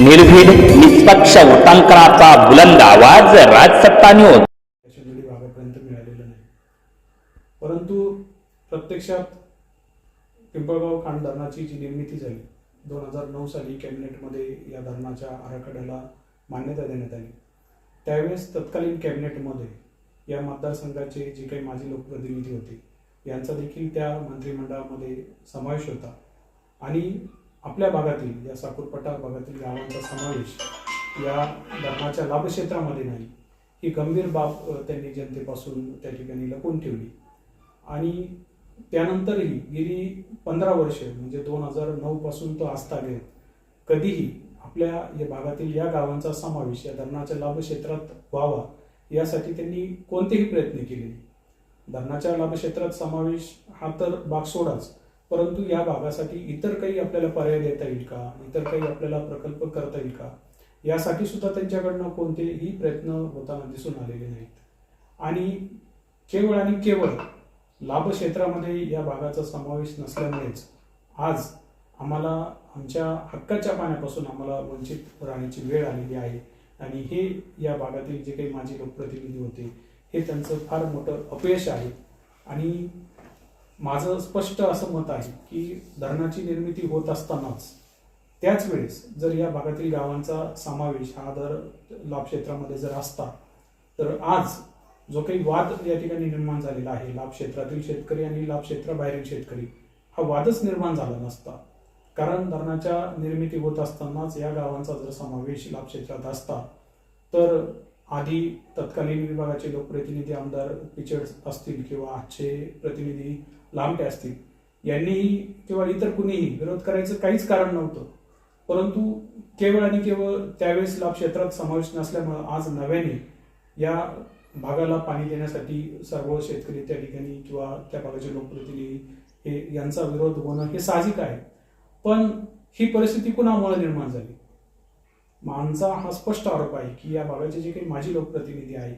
निर्भीड निष्पक्ष वृत्तांकनाचा बुलंद आवाज राजसत्ता न्यूज भागापर्यंत मिळालेलं नाही. परंतु प्रत्यक्षात पिंपळगाव खांड धरणाची जी निर्मिती झाली दोन हजार नऊ साली कॅबिनेटमध्ये या धरणाच्या आराखड्याला मान्यता देण्यात आली. त्यावेळेस तत्कालीन कॅबिनेटमध्ये या मतदारसंघाचे जे काही माजी लोकप्रतिनिधी होते यांचा देखील त्या मंत्रिमंडळामध्ये समावेश होता. आणि आपल्या भागातील या साकूर पठार भागातील गावांचा समावेश या धरणाच्या लाभक्षेत्रामध्ये नाही. ही गंभीर बाब त्यांनी जनतेपासून त्या ठिकाणी लपवून ठेवली. आणि त्यानंतरही गेली पंधरा वर्ष म्हणजे दोन हजार नऊपासून तो आस्थागत कधीही आपल्या या भागातील या गावांचा समावेश या धरणाच्या लाभक्षेत्रात व्हावा यासाठी त्यांनी कोणतेही प्रयत्न केले नाही. धरणाच्या लाभक्षेत्रात समावेश हा तर बाग सोडाच परंतु या भागासाठी इतर काही आपल्याला पर्याय देता येईल का? इतर काही आपल्याला प्रकल्प करता येईल का? यासाठी सुद्धा त्यांच्याकडनं कोणतेही प्रयत्न होताना दिसून आलेले नाहीत. आणि केवळ आणि केवळ लाभ क्षेत्रामध्ये या भागाचा समावेश नसल्यामुळेच आज आम्हाला आमच्या हक्काच्या पाण्यापासून आम्हाला वंचित राहण्याची वेळ आलेली आहे. आणि हे या भागातील जे काही माझे लोकप्रतिनिधी होते हे त्यांचं फार मोठं अपयश आहे. आणि माझं स्पष्ट असं मत आहे की धरणाची निर्मिती होत असतानाच त्याच वेळेस जर या भागातील गावांचा समावेश हा दर लाभ क्षेत्रामध्ये जर असता तर आज जो काही वाद या ठिकाणी निर्माण झालेला आहे लाभ क्षेत्रातील शेतकरी आणि लाभ क्षेत्राबाहेरील शेतकरी हा वादच निर्माण झाला नसता. कारण धरणाच्या निर्मिती होत असतानाच या गावांचा जर समावेश लाभ क्षेत्रात असता तर आधी तत्कालीन विभागाचे लोकप्रतिनिधी आमदार पिचड असतील किंवा आजचे प्रतिनिधी लांबटे असतील यांनीही किंवा इतर कुणीही विरोध करायचं काहीच कारण नव्हतं. परंतु केवळ आणि केवळ त्यावेळेस लाभ क्षेत्रात समावेश नसल्यामुळं आज नव्याने या भागाला पाणी देण्यासाठी सर्व शेतकरी त्या ठिकाणी किंवा त्या भागाचे लोकप्रतिनिधी हे यांचा विरोध होणं हे साहजिक आहे. पण ही परिस्थिती कुणामुळे निर्माण झाली? माणसा हा स्पष्ट आरोप आहे की या भागाचे जे काही माजी लोकप्रतिनिधी आहे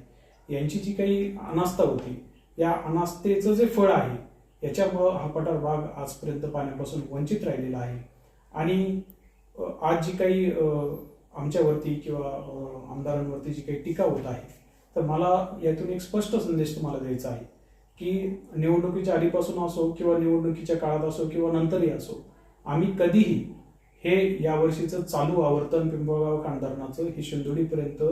यांची जी काही अनास्था होती या अनास्थेचं जे फळ आहे याच्यामुळं हा पठार भाग आजपर्यंत पाण्यापासून वंचित राहिलेला आहे. आणि आज जी काही आमच्यावरती किंवा आमदारांवरती जी काही टीका होत आहे तर मला यातून एक स्पष्ट संदेश तुम्हाला द्यायचा आहे की निवडणुकीच्या आधीपासून असो किंवा निवडणुकीच्या काळात असो किंवा नंतरही असो आम्ही कधीही हे यावर्षीचं चालू आवर्तन पिंपळगाव कांधारणाचं हे शिंदोडीपर्यंत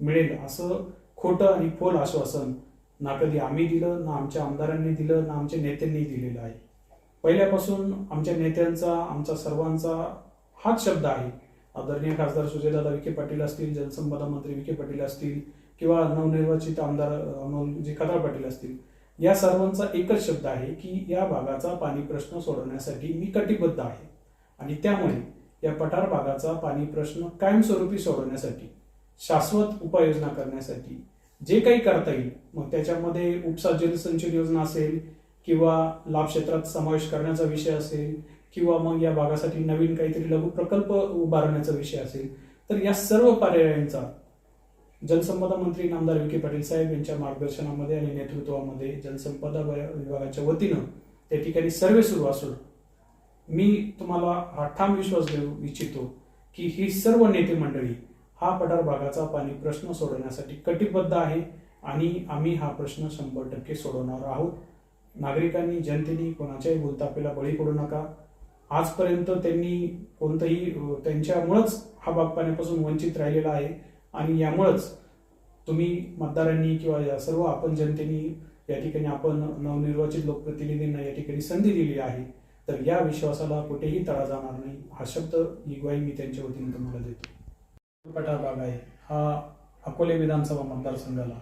मिळेल असं खोटं आणि फोल आश्वासन ना कधी आम्ही दिलं ना आमच्या आमदारांनी दिलं ना आमच्या नेत्यांनी दिलेलं आहे. पहिल्यापासून आमच्या नेत्यांचा आमचा सर्वांचा हाच शब्द आहे. आदरणीय खासदार सुजयदादा विखे पाटील असतील जलसंपदा मंत्री विखे पाटील असतील किंवा नवनिर्वाचित आमदार अमोलजी खताळ पाटील असतील या सर्वांचा एकच शब्द आहे की या भागाचा पाणी प्रश्न सोडवण्यासाठी मी कटिबद्ध आहे. आणि त्यामुळे या पठार भागाचा पाणी प्रश्न कायमस्वरूपी सोडवण्यासाठी शाश्वत उपाययोजना करण्यासाठी जे काही करता येईल मग त्याच्यामध्ये उपसा जलसंचन योजना असेल किंवा लाभ क्षेत्रात समावेश करण्याचा विषय असेल किंवा मग या भागासाठी नवीन काहीतरी लघु प्रकल्प उभारण्याचा विषय असेल तर या सर्व पर्यायांचा जलसंपदा मंत्री नामदार विखे पाटील साहेब यांच्या मार्गदर्शनामध्ये आणि नेतृत्वामध्ये जलसंपदा विभागाच्या वतीनं त्या ठिकाणी सर्वे सुरू असून मी तुम्हाला हा ठाम विश्वास देऊ इच्छितो की ही सर्व नेते मंडळी हा पठार भागाचा पाणी प्रश्न सोडवण्यासाठी कटिबद्ध आहे आणि आम्ही हा प्रश्न शंभर टक्के सोडवणार आहोत. नागरिकांनी जनतेने कोणाच्याही बोलतापेला बळी पडू नका. आजपर्यंत त्यांनी कोणतंही त्यांच्यामुळंच हा भाग पाण्यापासून वंचित राहिलेला आहे आणि यामुळंच तुम्ही मतदारांनी किंवा या सर्व आपण जनतेने या ठिकाणी आपण नवनिर्वाचित लोकप्रतिनिधींना या ठिकाणी संधी दिली आहे. तर या विश्वासाला कुठेही तडा जाणार नाही हा शब्द ही ग्वाही मी त्यांच्या वतीने तुम्हाला देतो. पठार भाग आहे. हा अकोले विधानसभा मतदारसंघाला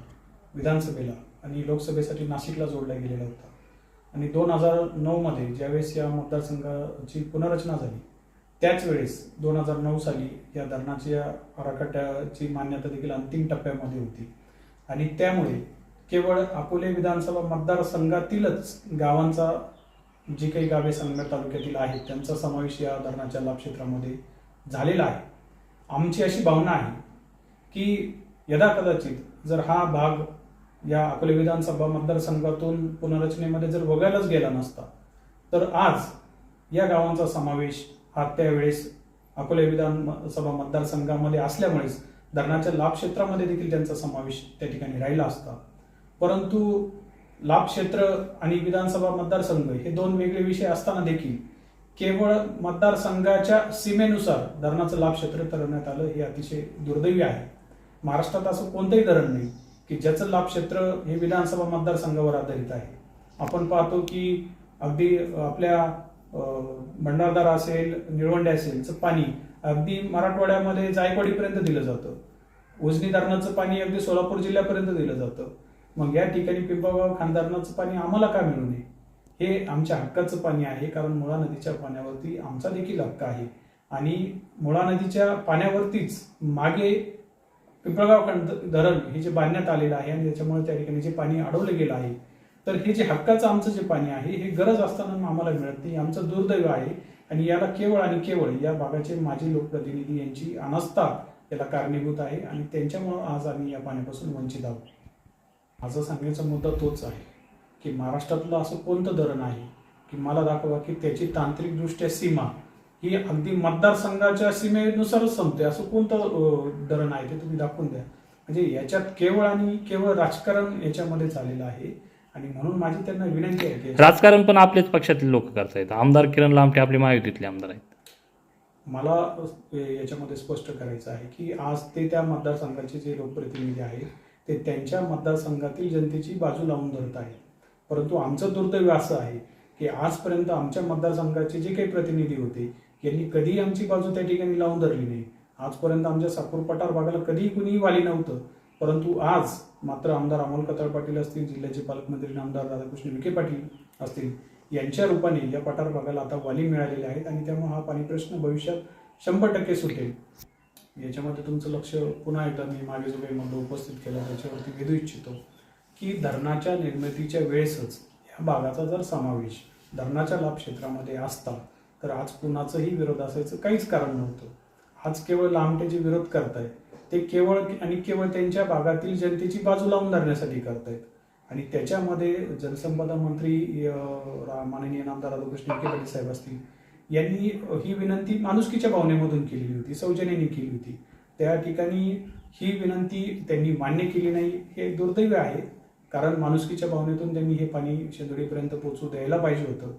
विधानसभेला आणि लोकसभेसाठी नाशिकला जोडला गेलेला होता. आणि दोन हजार नऊमध्ये ज्यावेळेस या मतदारसंघाची पुनर्रचना झाली त्याच वेळेस दोन हजार नऊ साली या धरणाच्या आराखड्याची मान्यता देखील अंतिम टप्प्यामध्ये होती. आणि त्यामुळे केवळ अकोले विधानसभा मतदारसंघातीलच गावांचा जी काही गावे संगमेर तालुक्यातील आहेत त्यांचा समावेश या धरणाच्या लाभ क्षेत्रामध्ये झालेला आहे. आमची अशी भावना आहे की यदा कदाचित जर हा भाग या अकोले विधानसभा मतदारसंघातून पुनर्रचनेमध्ये जर वगळलाच गेला नसता तर आज या गावांचा समावेश हा त्यावेळेस अकोले विधानसभा मतदारसंघामध्ये असल्यामुळेच धरणाच्या लाभ क्षेत्रामध्ये देखील त्यांचा समावेश त्या ठिकाणी राहिला असता. परंतु लाभ क्षेत्र आणि विधानसभा मतदारसंघ हे दोन वेगळे विषय असताना देखील केवळ मतदारसंघाच्या सीमेनुसार धरणाचं लाभ क्षेत्र ठरवण्यात आलं हे अतिशय दुर्दैवी आहे. महाराष्ट्रात असं कोणतंही धरण नाही की ज्याचं लाभ क्षेत्र हे विधानसभा मतदारसंघावर आधारित आहे. आपण पाहतो की अगदी आपल्या भंडारदारा असेल निळवंडे असेल चं पाणी अगदी मराठवाड्यामध्ये जायकवाडीपर्यंत दिलं जातं. उजनी धरणाचं पाणी अगदी सोलापूर जिल्ह्यापर्यंत दिलं जातं. मग या ठिकाणी पिंपळगाव खानदारनाचं पाणी आम्हाला का मिळू नये? हे आमच्या हक्काचं पाणी आहे कारण मुळा नदीच्या पाण्यावरती आमचा देखील हक्क आहे. आणि मुळा नदीच्या पाण्यावरतीच मागे पिंपळगाव खंड धरण हे जे बांधण्यात आलेलं आहे आणि त्याच्यामुळे त्या ठिकाणी जे पाणी अडवलं गेलं आहे तर हे जे हक्काचं आमचं जे पाणी आहे हे गरज असताना आम्हाला मिळत नाही. आमचं दुर्दैव आहे. आणि याला केवळ आणि केवळ या भागाचे माजी लोकप्रतिनिधी यांची अनास्था याला कारणीभूत आहे आणि त्यांच्यामुळं आज आम्ही या पाण्यापासून वंचित आहोत. माझा सांगण्याचा मुद्दा तोच आहे की महाराष्ट्रातलं असं कोणतं धरण आहे की मला दाखवा की त्याची तांत्रिकदृष्ट्या सीमा ही अगदी मतदारसंघाच्या सीमेनुसारच संपते? असं कोणतं धरण आहे ते तुम्ही दाखवून द्या. म्हणजे याच्यात केवळ आणि केवळ राजकारण याच्यामध्ये चाललेलं आहे आणि म्हणून माझी त्यांना विनंती आहे की राजकारण पण आपल्याच पक्षातील लोक करतायत. आमदार किरण लामटे आपले महायुतीतले आमदार आहेत. मला याच्यामध्ये स्पष्ट करायचं आहे की आज ते त्या मतदारसंघाचे जे लोकप्रतिनिधी आहेत ते त्यांच्या मतदारसंघातील जनतेची बाजू लावून धरत आहेत. परंतु आमचं दुर्दैव असं आहे की आजपर्यंत आमच्या मतदारसंघाचे जे काही प्रतिनिधी होते यांनी कधीही आमची बाजू त्या ठिकाणी लावून धरली नाही. आजपर्यंत आमच्या सापूर पठार भागाला कधीही कुणीही वाली नव्हतं. परंतु आज मात्र आमदार अमोल कताळ पाटील असतील जिल्ह्याचे पालकमंत्री आमदार राधाकृष्ण विखे पाटील असतील यांच्या रूपाने या पठार भागाला आता वाली मिळालेल्या आहेत आणि त्यामुळे हा पाणी प्रश्न भविष्यात शंभर टक्के सुटेल. याच्यामध्ये तुमचं लक्ष पुन्हा एकदा मी मागे जो काही मुद्दा उपस्थित केला त्याच्यावरती वेधू इच्छितो की धरणाच्या निर्मितीच्या वेळेसच या भागाचा जर समावेश धरणाच्या लाभ क्षेत्रामध्ये असता तर आज कुणाचंही विरोध असायचं काहीच कारण नव्हतं. आज केवळ लांबटे जे विरोध करतायत. ते केवळ आणि केवळ त्यांच्या भागातील जनतेची बाजू लावून धरण्यासाठी करतायत. आणि त्याच्यामध्ये जलसंपदा मंत्री माननीय नामदार राधाकृष्ण विखे पाटील साहेब असतील यांनी ही विनंती माणुसकीच्या भावनेमधून केलेली होती सौजन्याने केली होती. त्या ठिकाणी ही विनंती त्यांनी मान्य केली नाही हे दुर्दैव आहे. कारण माणुसकीच्या भावनेतून त्यांनी हे पाणी शेंदुडीपर्यंत पोहोचू द्यायला पाहिजे होतं.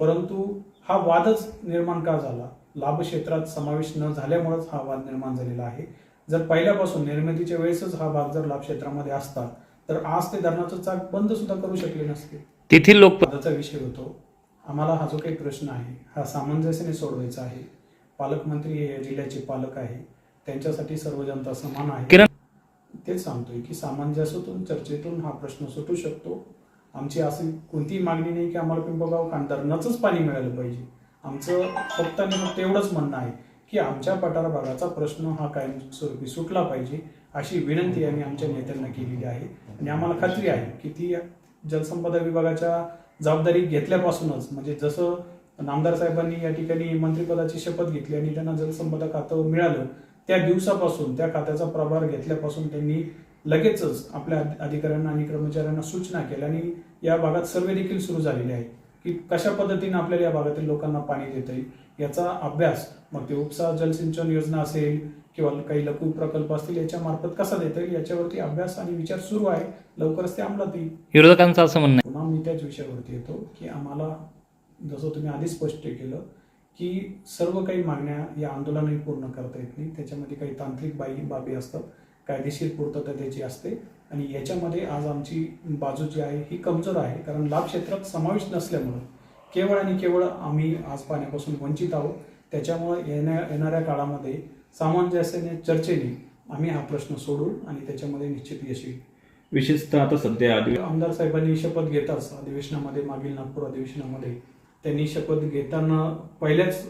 परंतु हा वादच निर्माण का झाला? लाभ क्षेत्रात समावेश न झाल्यामुळेच हा वाद निर्माण झालेला आहे. जर पहिल्यापासून निर्मितीच्या वेळेसच हा भाग जर लाभ क्षेत्रामध्ये असता तर आज ते धरणाचं चाक बंद सुद्धा करू शकले नसते. तेथील लोक विषय होतो. आम्हाला हा जो काही प्रश्न आहे हा सामंजस्याने सोडवायचा आहे. पालकमंत्री हे या जिल्ह्याचे पालक आहे. त्यांच्यासाठी सर्व जनता समान आहे. किरण तेच सांगतोय की सामंजस्यातून चर्चेतून हा प्रश्न सुटू शकतो. आमची अशी कोणतीही मागणी नाही की आम्हाला पिंपळगाव धरणाचंच पाणी मिळालं पाहिजे. आमचं फक्त आणि फक्त एवढंच म्हणणं आहे की आमच्या पठार भागाचा प्रश्न हा कायमस्वरूपी सुटला पाहिजे अशी विनंती आम्ही आमच्या नेत्यांना केलेली आहे. आणि आम्हाला खात्री आहे की ती जलसंपदा विभागाच्या जबाबदारी घेतल्यापासूनच म्हणजे जसं नामदार साहेबांनी या ठिकाणी मंत्रिपदाची शपथ घेतली आणि त्यांना जलसंपदा खातं मिळालं त्या दिवसापासून त्या खात्याचा प्रभार घेतल्यापासून त्यांनी लगेचच आपल्या अधिकाऱ्यांना आणि कर्मचाऱ्यांना सूचना केल्या आणि या भागात सर्वे देखील सुरू झालेले आहे की कशा पद्धतीने आपल्याला या भागातील लोकांना पाणी देता येईल याचा अभ्यास मग ते उपसा जलसिंचन योजना असेल किंवा काही लघु प्रकल्प असतील याच्या मार्फत कसा देता येईल याच्यावरती अभ्यास आणि विचार सुरू आहे. लवकरच ते अंमलात येईल. विरोधकांचं असं म्हणणं मग मी त्याच विषयावरती येतो की आम्हाला जसं तुम्ही आधीच स्पष्ट केलं की सर्व काही मागण्या या आंदोलनाने पूर्ण करता येत नाही. त्याच्यामध्ये काही तांत्रिक बाई बाबी असतात. कायदेशीर पूर्तता त्याची असते. आणि याच्यामध्ये आज आमची बाजू जी आहे ही कमजोर आहे. कारण लाभ क्षेत्रात समावेश नसल्यामुळं केवळ आणि केवळ आम्ही आज पाण्यापासून वंचित आहोत. त्याच्यामुळे येण्या येणाऱ्या काळामध्ये सामंजस्याने चर्चेने आम्ही हा प्रश्न सोडू आणि त्याच्यामध्ये निश्चित यश येईल. विशेषतः आता सध्या आमदार साहेबांनी शपथ घेताच अधिवेशनामध्ये मागील नागपूर अधिवेशनामध्ये त्यांनी शपथ घेताना पहिल्याच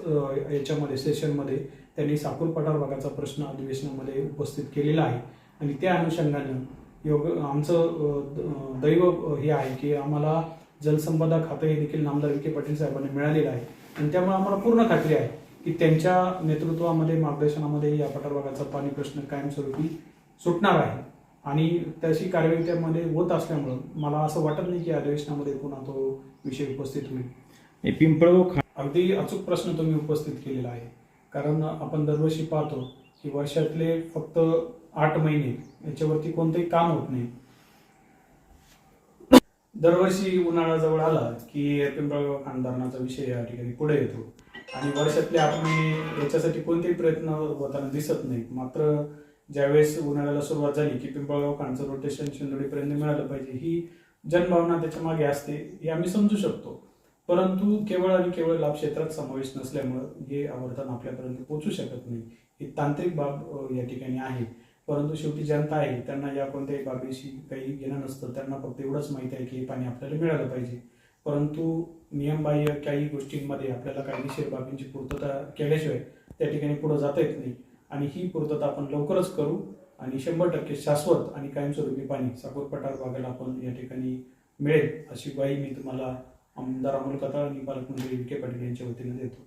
याच्यामध्ये सेशनमध्ये त्यांनी साकूर पठार भागाचा प्रश्न अधिवेशनामध्ये उपस्थित केलेला आहे. आणि त्या अनुषंगानं योग आमचं दैव हे आहे की आम्हाला जलसंपदा खातं हे देखील नामदार विखे पाटील साहेबांनी मिळालेलं आहे. आणि त्यामुळे आम्हाला पूर्ण खात्री आहे की त्यांच्या नेतृत्वामध्ये मार्गदर्शनामध्ये या पठार भागाचा पाणी प्रश्न कायमस्वरूपी सुटणार आहे. आणि तशी कार्यवाही त्यामध्ये होत असल्यामुळं मला असं वाटत नाही की अधिवेशनामध्ये पुन्हा तो विषय उपस्थित होईल. पिंपळगाव अगदी अचूक प्रश्न तुम्ही उपस्थित केलेला आहे. कारण आपण दरवर्षी पाहतो की वर्षातले फक्त आठ महिने याच्यावरती कोणतंही काम होत नाही. दरवर्षी उन्हाळा जवळ आला की पिंपळगाव खानदारणाचा विषय या ठिकाणी पुढे येतो. आणि वर्षातले आठ महिने याच्यासाठी कोणतेही प्रयत्न होताना दिसत नाहीत. मात्र ज्यावेळेस उन्हाळ्याला सुरुवात झाली की पिंपळगाव खानचं रोटेशन शिंदोडीपर्यंत मिळालं पाहिजे. ही जनभावना त्याच्यामागे असते हे आम्ही समजू शकतो. परंतु केवळ आणि केवळ लाभ क्षेत्रात समावेश नसल्यामुळं हे आवर्तन आपल्यापर्यंत पोहोचू शकत नाही. ही तांत्रिक बाब या ठिकाणी आहे. परंतु शेवटी जनता आहे त्यांना या कोणत्याही बाबीशी काही घेणं नसतं. त्यांना फक्त एवढंच माहिती आहे की हे पाणी आपल्याला मिळालं पाहिजे. परंतु नियमबाह्य काही गोष्टींमध्ये आपल्याला कायदेशीर बाबींची पूर्तता केल्याशिवाय त्या ठिकाणी पुढे जाता येत नाही. आणि ही पूर्तता आपण लवकरच करू आणि शंभर टक्के शाश्वत आणि कायमस्वरूपी पाणी साखर पठार भागाला आपण या ठिकाणी मिळेल अशी ग्वाही मी तुम्हाला आमदार अमोल कथाळ आणि पालकमंत्री विखे पाटील यांच्या वतीने देतो.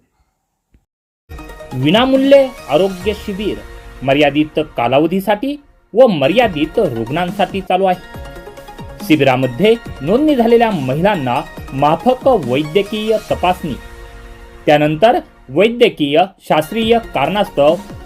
विनामूल्य आरोग्य शिबिर मर्यादित कालावधीसाठी व मर्यादित रुग्णांसाठी चालू आहे. शिबिरामध्ये नोंदणी झालेल्या महिलांना माफक वैद्यकीय तपासणी. त्यानंतर वैद्यकीय शास्त्रीय कारणास्तव